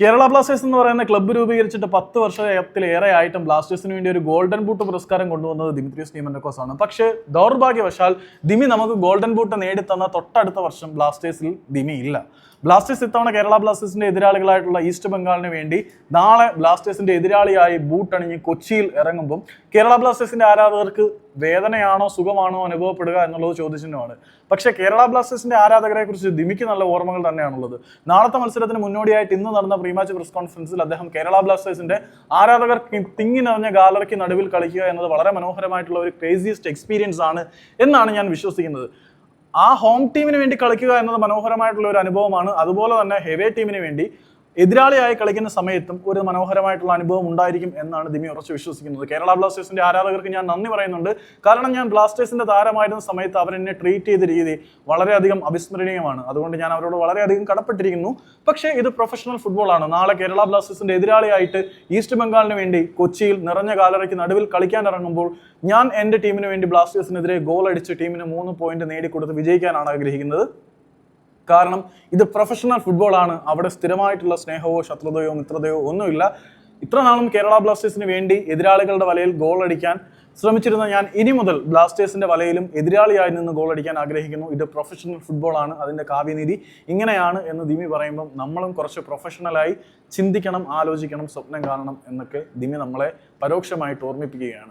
Kerala Blasters എന്ന് പറയുന്ന club രൂപീകരിച്ചിട്ട് പത്ത് വർഷത്തിലേറെ ആയിട്ടും ബ്ലാസ്റ്റേഴ്സിന് വേണ്ടി ഒരു ഗോൾഡൻ ബൂട്ട് പുരസ്കാരം കൊണ്ടുവന്നത് ദിമിത്രിയസ് ഡിമൻഡക്കോസ് ആണ് പക്ഷേ ദൗർഭാഗ്യവശാൽ ദിമി നമുക്ക് ഗോൾഡൻ ബൂട്ട് നേടിത്തന്ന തൊട്ടടുത്ത വർഷം ബ്ലാസ്റ്റേഴ്സിൽ ദിമി ഇല്ല. ബ്ലാസ്റ്റേഴ്സ് ഇത്തവണ കേരള ബ്ലാസ്റ്റേഴ്സിന്റെ എതിരാളികളായിട്ടുള്ള ഈസ്റ്റ് ബംഗാളിന് വേണ്ടി നാളെ ബ്ലാസ്റ്റേഴ്സിന്റെ എതിരാളിയായി ബൂട്ടണിഞ്ഞ് കൊച്ചിയിൽ ഇറങ്ങുമ്പോൾ കേരള ബ്ലാസ്റ്റേഴ്സിന്റെ ആരാധകർക്ക് വേദനയാണോ സുഖമാണോ അനുഭവപ്പെടുക എന്നുള്ളത് ചോദ്യചിഹ്നമാണ്. പക്ഷേ കേരള ബ്ലാസ്റ്റേഴ്സിന്റെ ആരാധകരെ കുറിച്ച് ദിമിക്ക് നല്ല ഓർമ്മകൾ തന്നെയാണുള്ളത്. നാളത്തെ മത്സരത്തിന് മുന്നോടിയായിട്ട് ഇന്ന് നടന്ന പ്രീമാച്ച് പ്രസ് കോൺഫറൻസിൽ അദ്ദേഹം കേരള ബ്ലാസ്റ്റേഴ്സിന്റെ ആരാധകർ തിങ്ങി നിറഞ്ഞ ഗാലറിക്ക് നടുവിൽ കളിക്കുക എന്നത് വളരെ മനോഹരമായിട്ടുള്ള ഒരു ക്രേസിയസ്റ്റ് എക്സ്പീരിയൻസ് ആണ് എന്നാണ് ഞാൻ വിശ്വസിക്കുന്നത്. ആ ഹോം ടീമിന് വേണ്ടി കളിക്കുക എന്നത് മനോഹരമായിട്ടുള്ള ഒരു അനുഭവമാണ്. അതുപോലെ തന്നെ ഹെവേ ടീമിന് വേണ്ടി എതിരാളിയായി കളിക്കുന്ന സമയത്തും ഒരു മനോഹരമായിട്ടുള്ള അനുഭവം ഉണ്ടായിരിക്കും എന്നാണ് ദിമി ഉറച്ചു വിശ്വസിക്കുന്നത്. കേരള ബ്ലാസ്റ്റേഴ്സിന്റെ ആരാധകർക്ക് ഞാൻ നന്ദി പറയുന്നുണ്ട്. കാരണം ഞാൻ ബ്ലാസ്റ്റേഴ്സിന്റെ താരമായിരുന്ന സമയത്ത് അവരെന്നെ ട്രീറ്റ് ചെയ്ത രീതി വളരെയധികം അവിസ്മരണീയമാണ്. അതുകൊണ്ട് ഞാൻ അവരോട് വളരെയധികം കടപ്പെട്ടിരിക്കുന്നു. പക്ഷേ ഇത് പ്രൊഫഷണൽ ഫുട്ബോളാണ് നാളെ കേരള ബ്ലാസ്റ്റേഴ്സിന്റെ എതിരാളിയായിട്ട് ഈസ്റ്റ് ബംഗാളിന് വേണ്ടി കൊച്ചിയിൽ നിറഞ്ഞ കാലറയ്ക്ക് നടുവിൽ കളിക്കാൻ ഇറങ്ങുമ്പോൾ ഞാൻ എന്റെ ടീമിന് വേണ്ടി ബ്ലാസ്റ്റേഴ്സിനെതിരെ ഗോൾ അടിച്ച് ടീമിന് മൂന്ന് പോയിന്റ് നേടിക്കൊടുത്ത് വിജയിക്കാനാണ് ആഗ്രഹിക്കുന്നത്. കാരണം ഇത് പ്രൊഫഷണൽ ഫുട്ബോളാണ് അവിടെ സ്ഥിരമായിട്ടുള്ള സ്നേഹമോ ശത്രുതയോ മിത്രതയോ ഒന്നുമില്ല. ഇത്ര നാളും കേരള ബ്ലാസ്റ്റേഴ്സിന് വേണ്ടി എതിരാളികളുടെ വലയിൽ ഗോൾ അടിക്കാൻ ശ്രമിച്ചിരുന്ന ഞാൻ ഇനി മുതൽ ബ്ലാസ്റ്റേഴ്സിന്റെ വലയിലും എതിരാളിയായി നിന്ന് ഗോൾ അടിക്കാൻ ആഗ്രഹിക്കുന്നു. ഇത് പ്രൊഫഷണൽ ഫുട്ബോളാണ് അതിന്റെ കാവ്യനീതി ഇങ്ങനെയാണ് എന്ന് ദിമി പറയുമ്പം നമ്മളും കുറച്ച് പ്രൊഫഷണലായി ചിന്തിക്കണം ആലോചിക്കണം സ്വപ്നം കാണണം എന്നൊക്കെ ദിമി നമ്മളെ പരോക്ഷമായിട്ട് ഓർമ്മിപ്പിക്കുകയാണ്.